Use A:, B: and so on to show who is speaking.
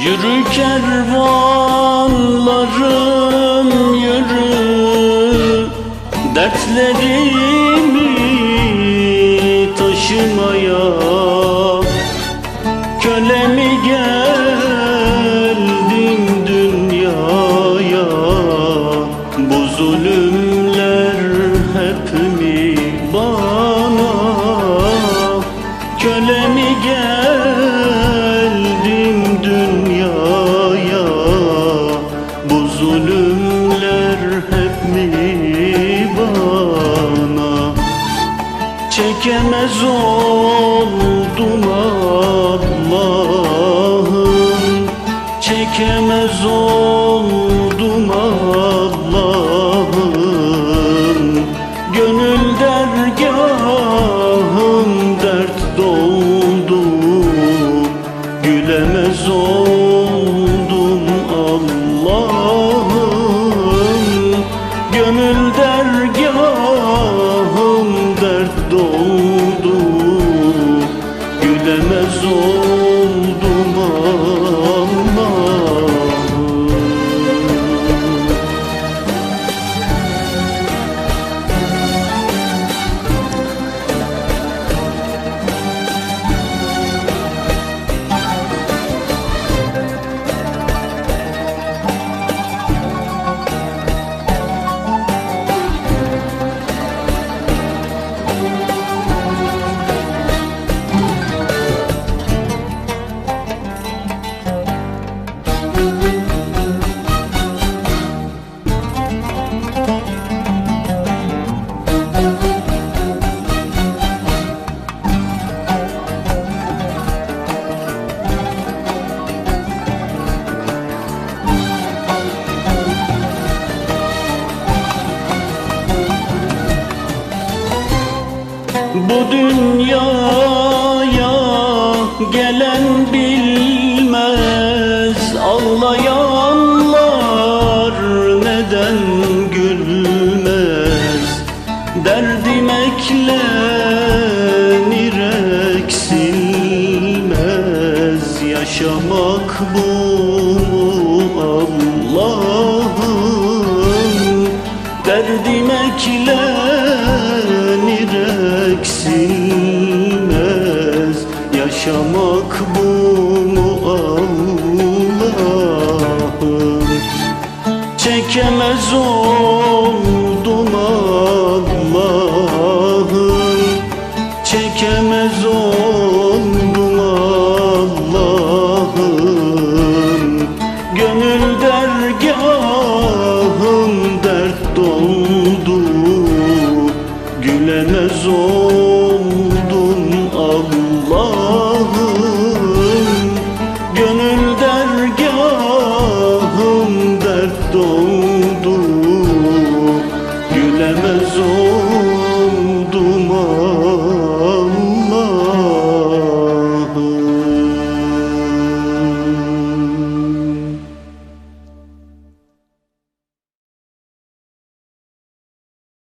A: Yürü kervanlarım yürü Dertlerimi taşımaya. Köle mi geldin dünyaya? Bu zulümler Çekemez oldum Allah'ım. Çekemez oldum Bu dünyaya gelen bilmez. Ağlayanlar neden gülmez? Derdim eklenir eksilmez. Yaşamak bu çekemez oldum Allah'ım. Çekemez oldum Allah'ım. Gönül dergahım dert doldu Gülemez oldum Allah'ım. Gönül dergahım dert doldu